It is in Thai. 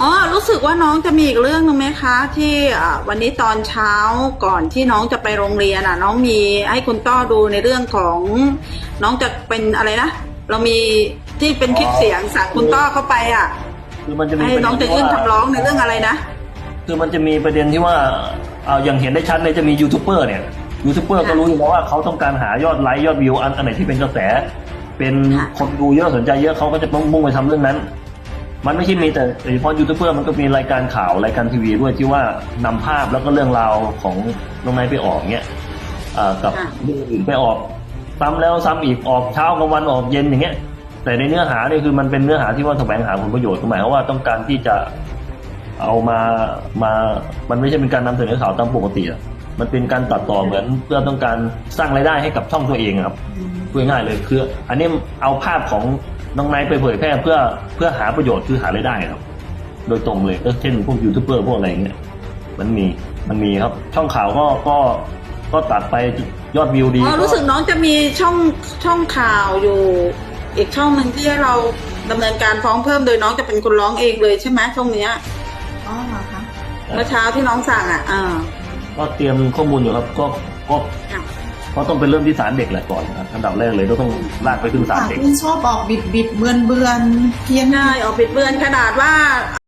อ๋อรู้สึกว่าน้องจะมีอีกเรื่องหนึงไหมคะ ที่อ่าวันนี้ตอนเช้าก่อนที่น้องจะไปโรงเรียนอะ น้องมีให้คุณต้อดูในเรื่องของ น้องจะเป็นอะไรนะเรามีที่เป็นคลิปเสียงสั่งคุณต้อเข้าไปอะคือมันจะมีให้น้องจะยื่นคำร้องในเรื่องอะไรนะคือมันจะมีประเด็นที่ว่าเอาอย่างเห็นได้ชัดเลยจะมียูทูบเบอร์เนี่ยยูทูบเบอร์ก็รู้อยู่แล้วว่าเขาต้องการหายอดไลค์ยอดวิวอันอันไหนที่เป็นกระแส เป็นค่ะคนดูเยอะสนใจเยอะเขาก็จะต้องมุ่งไปทำเรื่องนั้น มันไม่ใช่มีแต่เฉพาะยูทูบเบอร์มันก็มีรายการข่าวรายการทีวีด้วยที่ว่านำภาพแล้วก็เรื่องราวของน้องนายไปออกเนี่ยเอ่อกับค่ะเรื่องอื่นไปออกซ้ำแล้วซ้ำอีกออกเช้ากลางวันออกเย็นอย่างเงี้ย แต่ในเนื้อหาเนี่ยคือมันเป็นเนื้อหาที่ว่าแสวงหาผลประโยชน์หมายความว่าต้องการที่จะเอามามา มันไม่ใช่เป็นการนำเสนอข่าวตามปกติอะ มันเป็นการตัดต่อเหมือนเพื่อต้องการสร้างรายได้ให้กับช่องตัวเองอะครับพูดง่ายๆเลยคือ อันนี้เอาภาพของน้องไนท์ไปเผยแพร่เพื่อเพื่อหาประโยชน์คือหารายได้ครับ โดยตรงเลยก็เช่นพวกยูทูบเบอร์พวกอะไรอย่างเงี้ยมันมีมันมีครับ ช่องข่าวก็ก็ก็ตัดไปยอดวิวดีอ๋อรู้สึกน้องจะมีช่องช่องข่าวอยู่ อีกช่องหนึ่งที่ให้เราดำเนินการฟ้องเพิ่มโดยน้องจะเป็นคนร้องเองเลยใช่ไหมช่วงเนี้ยอ๋อเหรอคะเมื่อเช้าที่น้องสั่งอะอ่า ก็เตรียมข้อมูลอยู่ครับก็ก็ค่ะก็ต้องไปเริ่มที่ศาลเด็กแหละก่อนนะครับอันดับแรกเลยต้องลากไปถึงศาลค่ะเด็กที่ชอบออกบิดบิดเบือนเบือนเพี้ยน ใช่ออกปิดเบือนขนาดว่า